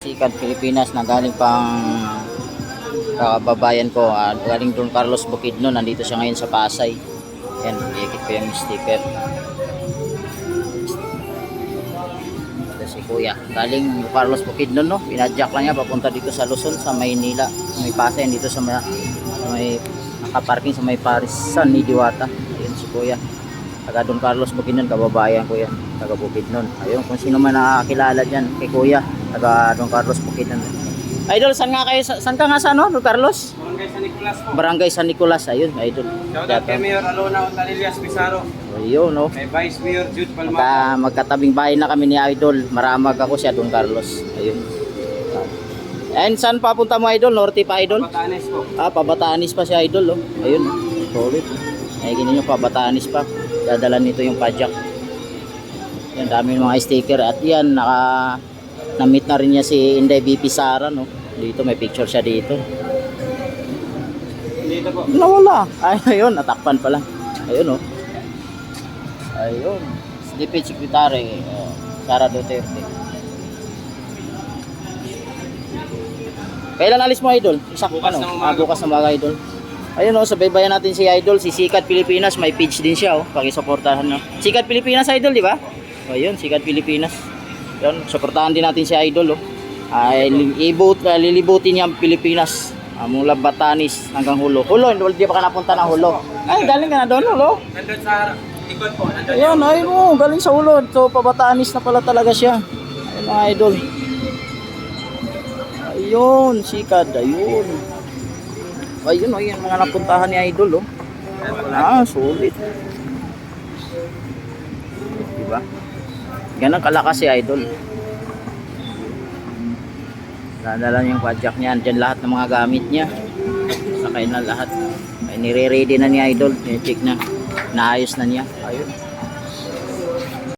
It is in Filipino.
Sikat Pilipinas na galing pang kababayan ko, ah, galing Don Carlos Bukidnon, nandito siya ngayon sa Pasay. Yan, ikit ko yung sticker. Ito si Kuya. Galing Carlos Bukidnon, no? Pinadyak lang niya papunta dito sa Luzon, sa Maynila. Sa may Pasay, dito sa may, may nakaparking sa may Paris, San ni Diwata. Ayun si Kuya. Taga Don Carlos Bukidnon, kababayan ko yan. Taga Bukidnon. Ayun, kung sino man nakakilala dyan kay Kuya. Taga Don Carlos Bukidnon. Idol, saan nga kayo? sa- Saan ka nga sa ano, Don Carlos? Barangay San Nicolas po. Barangay San Nicolas. Ayun, idol. Shoutout kay Mayor Alona Ontalilias Pizarro. Ayun, no. Kay Vice Mayor Jude Palma. Magka, magkatabing bahay na kami ni Idol. Maramag ako siya, Don Carlos. Ayun. And saan papunta mo, Idol? Norte pa, Idol? Batanes po. Ah, Pabataanis pa si Idol, oh. Ayun, solid. Ay, ganyan yung Pabataanis pa. Dadala nito yung pajak. Yan, dami ng mga sticker. At yan, naka... Na-meet na rin niya si Inday BP Sara, no? Dito, may picture siya dito. Dito po. Nawala. Ay, ayun, natakpan pala. Ayun, oh. Ayun. DP Secretary, oh, Sara Duterte. Kailan alis mo, Idol? Isak, Bukas ano? ng Ah, umaga bukas ng mga Idol. Ayun, oh, sabaybayan natin si Idol, si Sikat Pilipinas. May page din siya, oh. Pakisuportahan, no? Sikat Pilipinas, Idol, di ba? Oh, Ayun, Sikat Pilipinas. Yun, suportahan din natin si Idol, oh. Ay, li- ibut, uh, lilibutin niya ang Pilipinas. Ah, mula Batanis hanggang Hulo. Hulo, hindi di pa ka napunta ng Hulo. Ay, galing ka na doon, Hulo. Nandun sa ikot po. Nandun Ayun, ayun mo, galing sa Hulo. So, pabatanis na pala talaga siya. Ayun mga idol. Ayun, sikad, ayun. Ayun, ayun, mga napuntahan ni idol, oh. Ah, sulit. Diba? Ganun kalakas si idol. Dadala niya yung pajak niya. Diyan lahat ng mga gamit niya. Sakay na lahat. Ay, nire-ready na ni idol. Check na. Naayos na niya. Ayun.